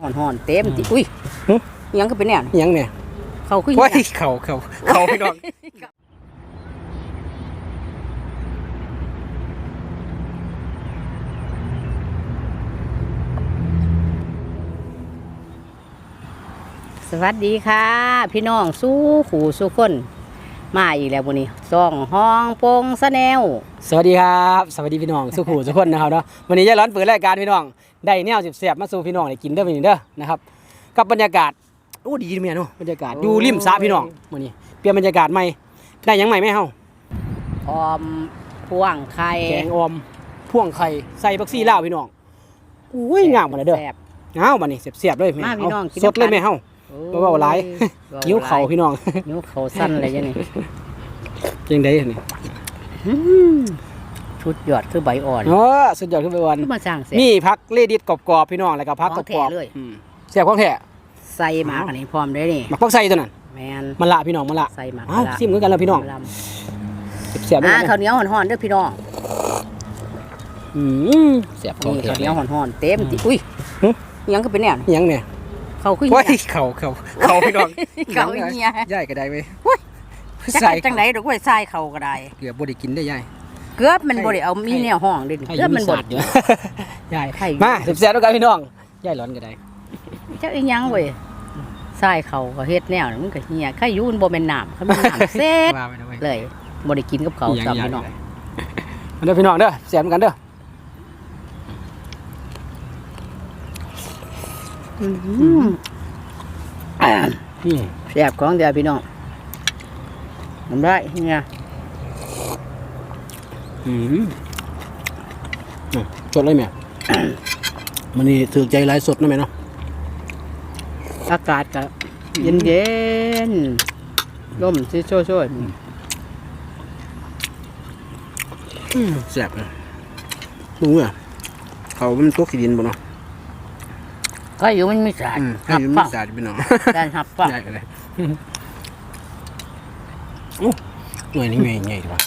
ห่อนห่อนๆเต็มติอุ้ยหึอิหยังก็เป็นแนวอิหยังเนี่ยเขาคือโอ้ยเหี้ยเขาเขาเขาพี่น้องสวัสดีค่ะ พี่น้องสู้ขู่สู้คน มาอีกแล้ววันนี้ซองห้องโปงสะแนวสวัสดีครับ สวัสดีพี่น้องสุขุทุกคนนะครับเนาะวันนี้ยายร้อนเปิดรายการพี่น้องได้แนวเสียบๆมาสู่พี่น้องได้กินเด้อพี่น้องเด้อนะครับกับบรรยากาศโอ้ดีเมียเนาะบรรยากาศอยู่ริมสระพี่น้องวันนี้เปลี่ยนบรรยากาศใหม่ได้หยังใหม่ไหมเฮาออมพ่วงไข่แกงออมพ่วงไข่ใส่บักซี่ลาวพี่น้องอุ้ยงามกว่าเด้อแซ่บเอาบัดนี้เสียบๆเลยแม่มาพี่น้องกินสดเลยน้ำกันแม่เฮา บ่เว้าหลาย ยิ้วเข่าพี่น้อง นิ้วเขาสั้นอะไรอย่างนี้จังได๋นี่อืมชุดยอดคือใบอ่อนเออสุดยอดขึ้นไปวันคือมาสร้างเสร็จมีพักเลดิตกรอบๆพี่น้องแล้วก็พักกของแท้รอบเลย ๆอืมเสียบของแท้ใส่หมากอันนี้พร้อมได้นี่หมักพักใส่ตัวนั้นแมนมันละพี่น้องมันละ ใส่หมากเอ้าละซิมเหมือนกันแล้วพี่น้องลเสียบำๆด้วยอ่ากันข้าวเหนียวห่อนๆเด้อพี่น้องอืมเสียบของนี่แท้ ข้าวเหนียวห่อนๆเต็มติอุ้ยหึอิหยังก็เป็นแนวนี่อิหยังเนี่ย เขาคือโอ้ยเหี้ยเข่าเข่าเข่าพี่น้องเข่าอีเหี้ยย่ายก็ได้เว้ยจักใส่จังไดดอกไว้ใส่เขาก็ได้เกือบบ่ได้กินได้ย่ายเกือบมันบ่ได้เอามีแนวห้องเด้เกือบมันบ่ให้อยู่ย่ายให้อยู่มาเสียบๆด้วยกันพี่น้องย่ายร้อนก็ได้จักอีหยังเว้ยใส่เขาก็เฮ็ดแนวนั้นมันก็เหี้ยใครอยู่มันบ่แม่นน้ำเขาเป็นน้ำเซ็ตว่าไปนะเว้ยเลยบ่ได้กินกับเขาวอิหยังซ้ำย่ายพี่น้องเด้อพี่น้องเด้อเสียบกันเด้อ อืม อืม แซ่บของเดียวพี่น้องน้ำได้เนี่ยอืมอะสดเลยแม่มันนี่ถือใจหลายสดนะแม่เนาะ อากาศก็เย็นเย็นๆลมสิโช่วยอืมแซ่บเลยดูอะเขามันตกขี้ดินบ่เนาะ ๆใครอยู่มันมีสารอืมให้หับมันฟัมีงสารพี่น้องการหับฟังใหญ่เลยโอ้หน่วยนี้ใหญ่ใหญ่ดีว่ะ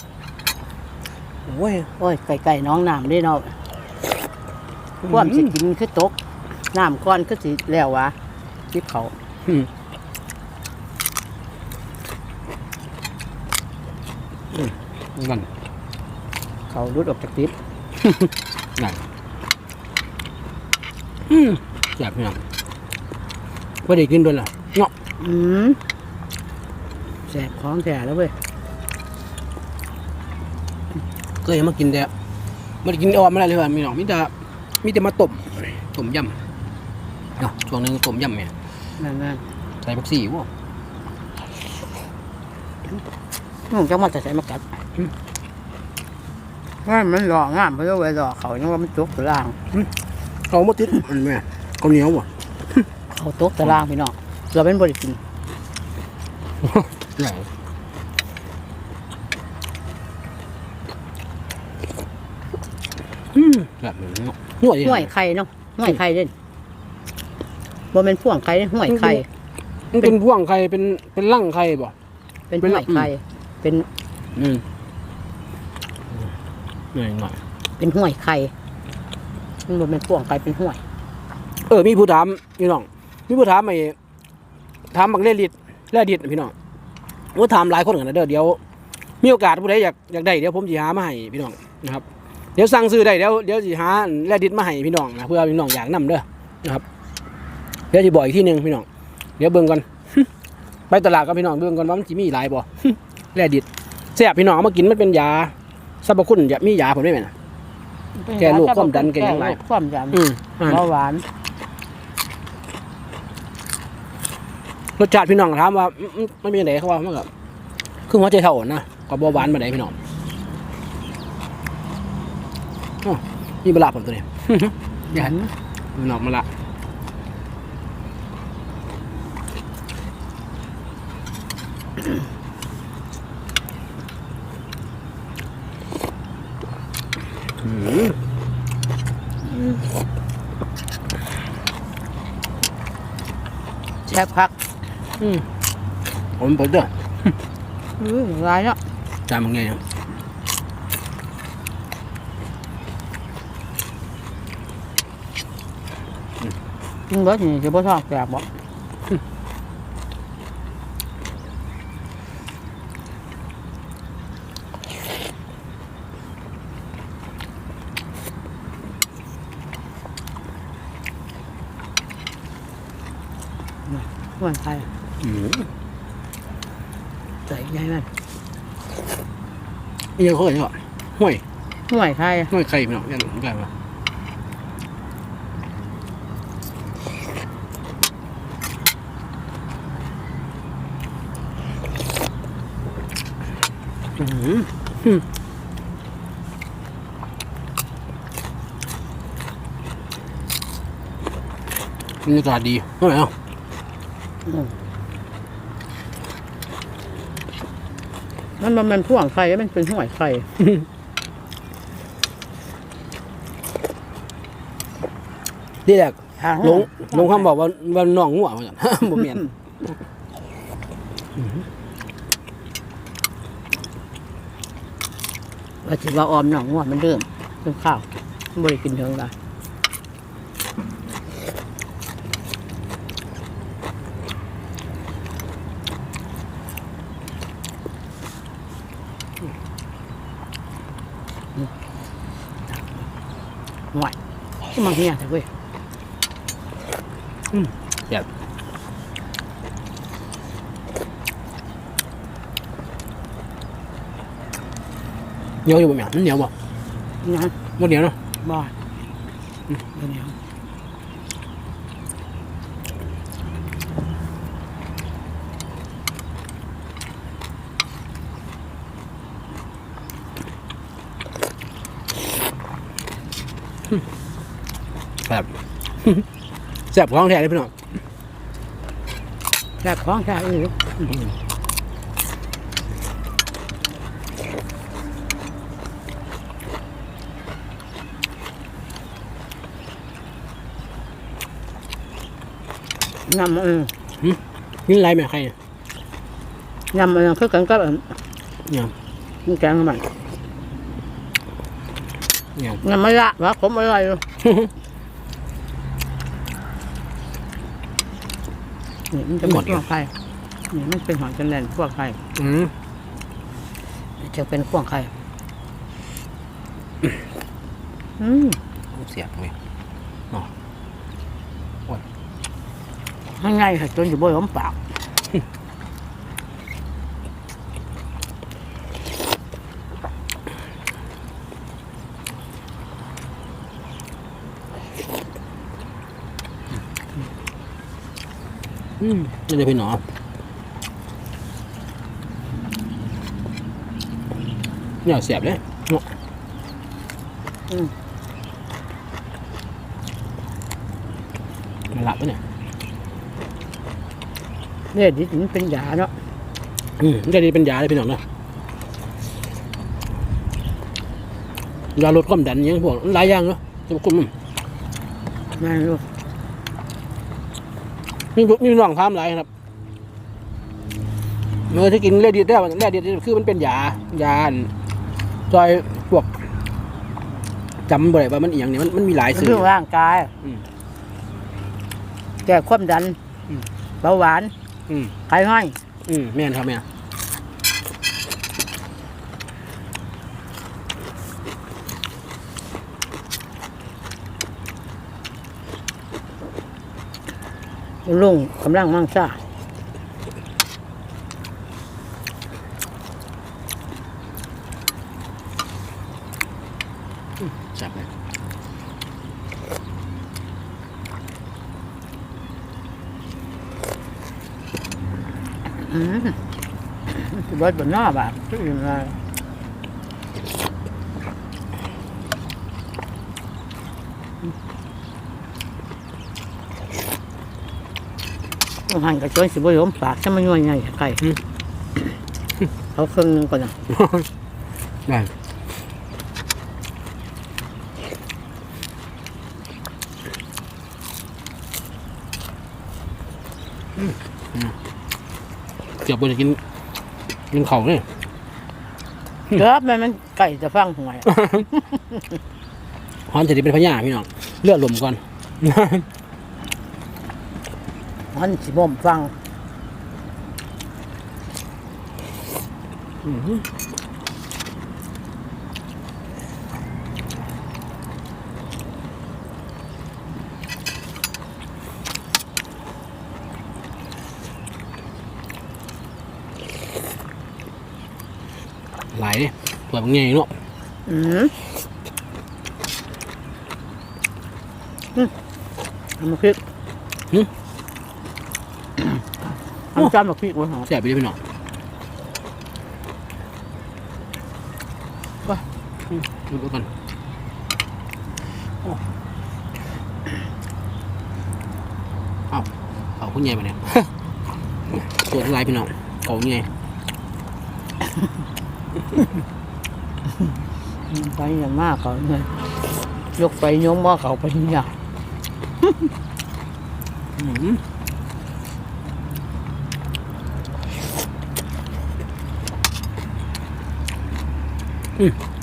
โอ้ยโอ้ยไก่ๆน้องน้ำได้เนาะความสิกินคือตกน้ำก้อนคือสิแล้ววะทิพเขาอืมอืมกันเขารุดออกจากทิพได้อืม แซ่บพี่น้องว่าได้กินด้วยเหรอเนาะอืมแสบของแท้แล้วเว้ยเคยมากินแต่ไมาได้กินออมอะไรเลยว่ะมีหนองมีแต่มีแต่มาต้มต้มยำเนาะช่วงหนึงต้มยำเนี่ยนั่นนั่นใส่ผักชีว่ะมึงจะมาแต่ใส่มากัดอืมว่ามันหล่องามเพราะว่าหล่อเขายังว่ามันตกตารางเขามาติดอันแม่เขาวเหนียวว่ะเขาตกตารางพี่น้องเราเป็นบริกินใหญ่อืมแบบนี้เนาะห่วยห้วยไข่เนาะห้วยไข่เด่นบ่เป็นพ่วงไข่เด้ห้วยไข่มันเป็นพ่วงไข่เป็นเป็นร่างไข่บ่เป็นเป็นห้วยไข่เป็นอืมหน่อยหน่อยเป็นห้วยไข่มันบ่เป็นพ่วงไข่เป็นห้วย เออมีผู้ถามพี่น้องมีผู้ถามไอ้ถามบักเล่ดิดแล่ดิดน่ะพี่น้องว่าถามหลายคนกันนะเด้อเดี๋ยว มีโอกาสผู้ใดอยากอยากได้เดี๋ยวผมสิหามาให้พี่น้องนะครับเดี๋ยวสั่งซื้อได้เดี๋ยวเดี๋ยวสิหาแล่ดิดมาให้พี่น้องนะเพื่อพี่น้องอยากนํเด้อนะครับ เดี๋ยวสิบอกอีกที่หนึ่งพี่น้องเดี๋ยวเบิ่งก่อนไปตลาดกับพี่น้องเบิ่งก่อนว่ามันสิมีหลายบ่แล่ดิดแซ่บพี่น้องเอามากินมันเป็นยาสรรพคุณอยากมียาผมได้ไหมนะแก้โรคความดันแก้หยังหลายโรคความดันอืมอ่าเบาหวาน รสชาติพี่น้องถามว่าอืมอืมมันเป็นยังไงเขาว่ามันก็คือหัวใจเท่านะกับเบาหวานมาไหนพี่น้องอ๋อมีบลาผมตัวนี้อย่าพี่น้องมาละอืมแช่พัก อืมผมเปิดเด้ออื้อหลายเนาะจานมันไงครับอืมกินเบิดนี่จะบ่ท้องแตกบ่ห่วยไข่อืม ใส่ใหญ่มันนี่ยังเขาเห็นเหรอห้วยห่วยไข่ห้วยไข่พี่น้องยันหลงกันมาอืมอืมบรรยากาศดีเท่าไหร่เอ้า มมันมันมันพ่วงไข่มันเป็นห่วยไข่ที่แรกทางหลงหลงคำบอกว่าว่าน้องงัวเหมือนกันบ่เมียนว่าสิว่าออมหนองว่ามันเริ่มเป็นข้าวมันบ่ได้กินเถิงละห่วย ที่มาเฮียแต่เว้ยแบบเหนียวอยู่บ่ แม่นมันเหนียวบ่นะบ่เหนียวเนาะบ่อืมเดี๋ยวนี้แบบแซ่บของแท้เลยพี่น้องแค่ของแค่อื่นยำเออนี่ไรแม่ใครเนี่ยยำเออคือกันกับอันเนี่ยมันแกงมันเนี่ยยำไม่ละวะผมอร่อยอยู่ นี่มันจะเป็นพวกไข่นี่มันเป็นหอยจันแลนพวกไข่อืมจะเป็นพวกไข่อืมเสียบเลยง่ายๆค่ะจนอยู่บนล้มปาก อืมนี่เลยพี่น้องเนี่ยเสียบเลยเนาะอืมมันหลับปะเนี่ยเนี่ยดิมันเป็นยาเนาะอืมจะดีเป็นยาเลยพี่น้องเนาะยาลดความดันอยังพวกหลายอย่างเนาะจะคุมแม่ลูกมี มีน้องทำหลายครับเมื่อที่กินแร่ดีได้แร่ดีคือมันเป็นยายาอันซอยพวกจำบ่ได้ว่ามันอีหยังเนี่ยมันมันมีหลายสื่เรื่อองร่างกายอืม แก้ความดันอืม เบาหวานอืมไข้ห้อย อืมแม่นครับแม่น ลุงกำลังมั่งซ่าจับเลยอืมสิเบิดบนหน้าบ่าที่อื่นมาต้ องหันกระจนสิบล้มปากจะมันย่อยไงไก่เขาครึ่งหนึงก่อนนะได้อืมอืมเกือบไปจะกินกินเขาเนี่ยเกือบแม่มันไก่จะฟังหวยฮอนจะได้เป็นพญาพี่น้องเลือดลมก่อน มันสิบ่มฟังอื้อหือหลายเนี่ยเปิดมันไงเนาะอืมอืมเอามาพริกหึทำ จานมาพริกไว้หอมแซ่บไปเลยพี่น้องไปดูดูกันเอาเอาคุณใหญ่มาเนี่ยตัวเท่าไรพี่น้องเขาใหญ่ไปอย่างมากเขาเลยยกไปโยมว่าเขาไปนี่ยอืมอืม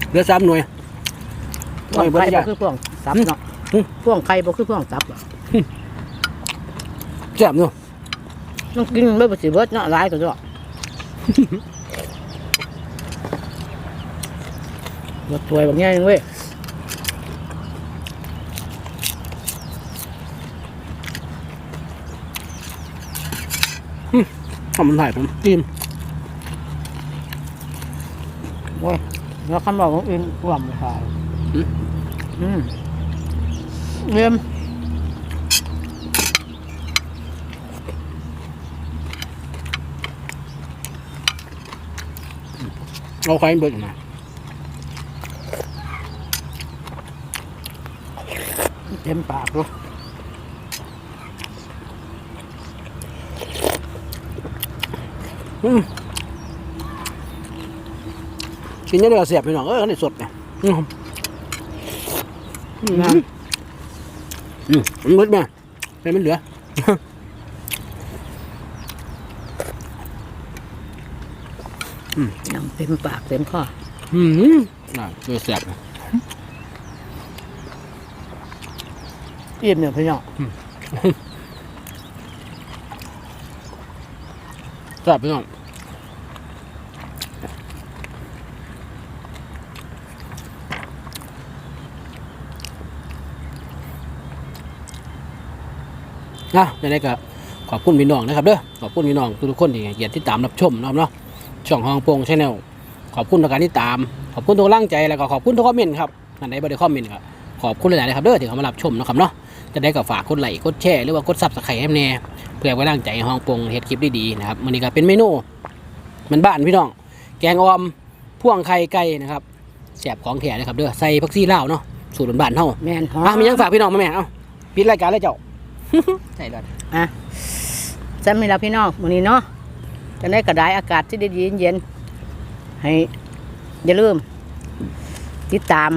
เหลือสามหน่วยพวงเบิดไข่ยาบ่คือพวงซับเนาะหึพวงไข่บ่คือพวงซับหรอกแซ่บเนาะต้องกินไม่บ่สิเบิดเนาะหลายก็ดอกรถถวยแบบนี้เว้ยทำมันถ่ายผมกินโอ้ย แล้วคำบอกของอื่นรวมไปขายอืมเรียมเอาไข่เบิดมาเต็มปากเลยอืม กินเยอะเลยก็เสียบไปหน่อยเอออันนี้สดไงอืมอืมนะอืมมันมืดมาให้มันเหลือยังเต็มปากเต็มคออืมน่าเจอเสียบนะเอี่ยมเนี่ยพี่น้องแซ่บไปหน่อย นะจะได้กับขอบคุณพี่น้องนะครับเด้อขอบคุณพี่น้องทุกๆคนที่ให้เกียรติที่ตามรับชมนะครับเนาะช่องฮองโปงชาแนลขอบคุณทุกการที่ตาม ขอบคุณทุกกำลังใจแล้วก็ขอบคุณทุกคอมเมนต์ครับอันไหนบ่ได้คอมเมนต์ก็ขอบคุณหลายๆนะครับเด้อที่เข้ามารับชมนะครับเนาะจะได้กับฝากกดไลค์กดแชร์หรือว่ากดซับสไครต์ให้แน่เพื่อไว้ร่างใจให้ฮองโปงเฮ็ดคลิปดีๆนะครับมันนี้ก็เป็นเมนูมันบ้านพี่น้อง แกงออมพ่วงไข่ไก่นะครับแสบของแถนะครับเด้อใส่ผักซี่ลาวเนาะสูตรบ้านๆเฮาแม่นหออะมียังฝากพี่น้องมาแม่เอ้าปิดรายการเลยเจ้า ใช่เลยอะจำมีแล้วพี่น้องวันนี้เนาะจะได้กระไดอากาศที่ดีๆเย็นๆให้อย่าลืม ติดตาม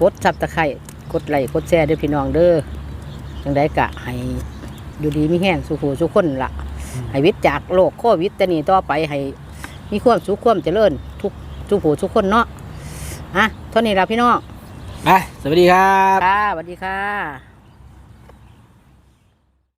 กดซับตะไคร่กดไลค์กดแชร์ด้วยพี่น้องเด้อจังได้กะให้อยู่ดีมีแห้งสุขสุขคนละให้วิทย์จากโลกโควิดแต่นี่ต่อไปให้มีความสุขความเจริญทุกทุกผู้ทุกคนเนาะอะเท่านี้ละพี่น้องไปสวัสดีครับค่ะสวัสดีค่ะ